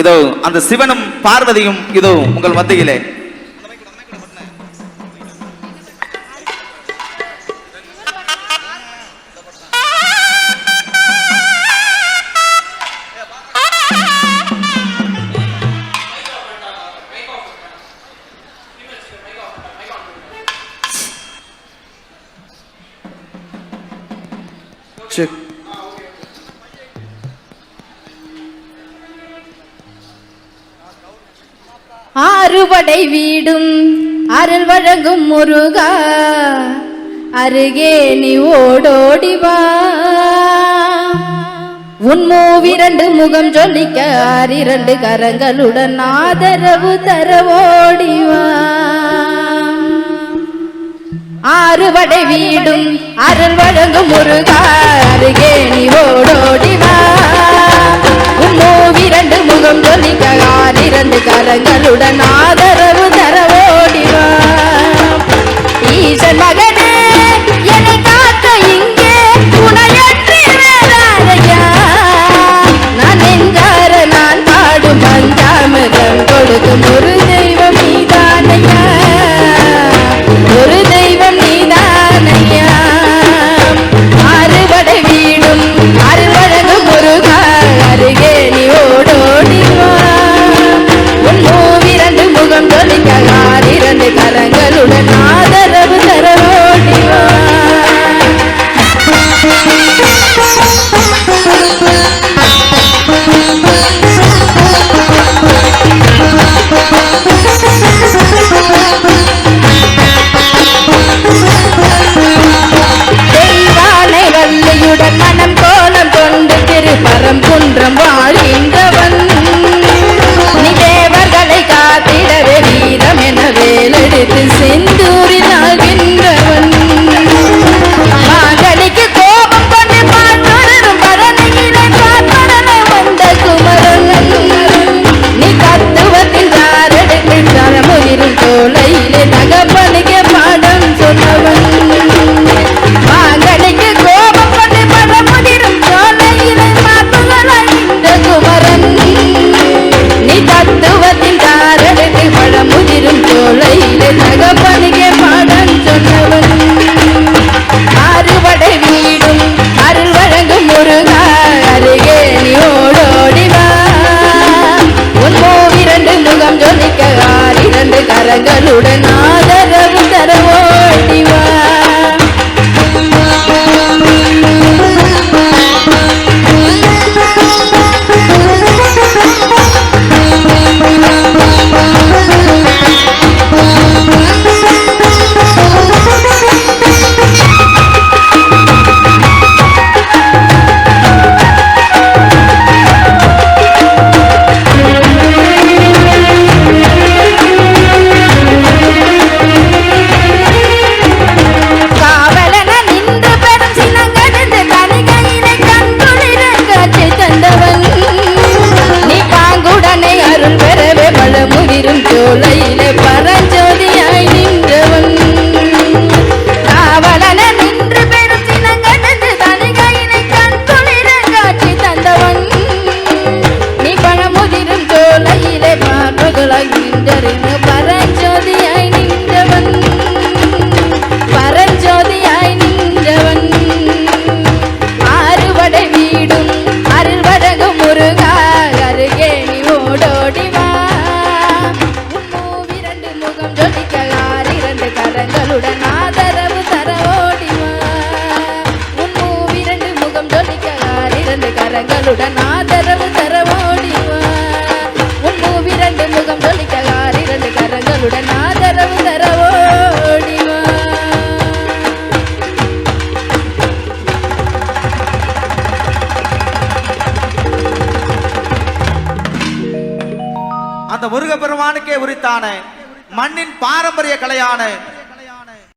இதோ அந்த சிவனும் பார்வதியும் இதோ உங்கள் மத்தியிலே. check ஆறுபடை வீடும் அருள் வழங்கும் முருகா. அருகே நீ ஓடோடிவா உன் மூவிரண்டு முகம் சொல்லிக்க ஆறிரண்டு கரங்களுடன் ஆதரவு தர ஓடிவா ஆறுபடை வீடும் அருள் வழங்கும் முருகா. அருகே நீ ஓடோடி இரண்டு கரங்களுடன் ஆதரவு Marinda. ஜொலிக்க இரண்டு கரங்களுடன் ஆதரவு தர ஓடிவா உம்மூவி ரெண்டு முகம் ஜொலிக்க இரண்டு கரங்களுடன் ஆதரவு தர அந்த முருகப்பெருமானுக்கே உரித்தான மண்ணின் பாரம்பரிய கலையான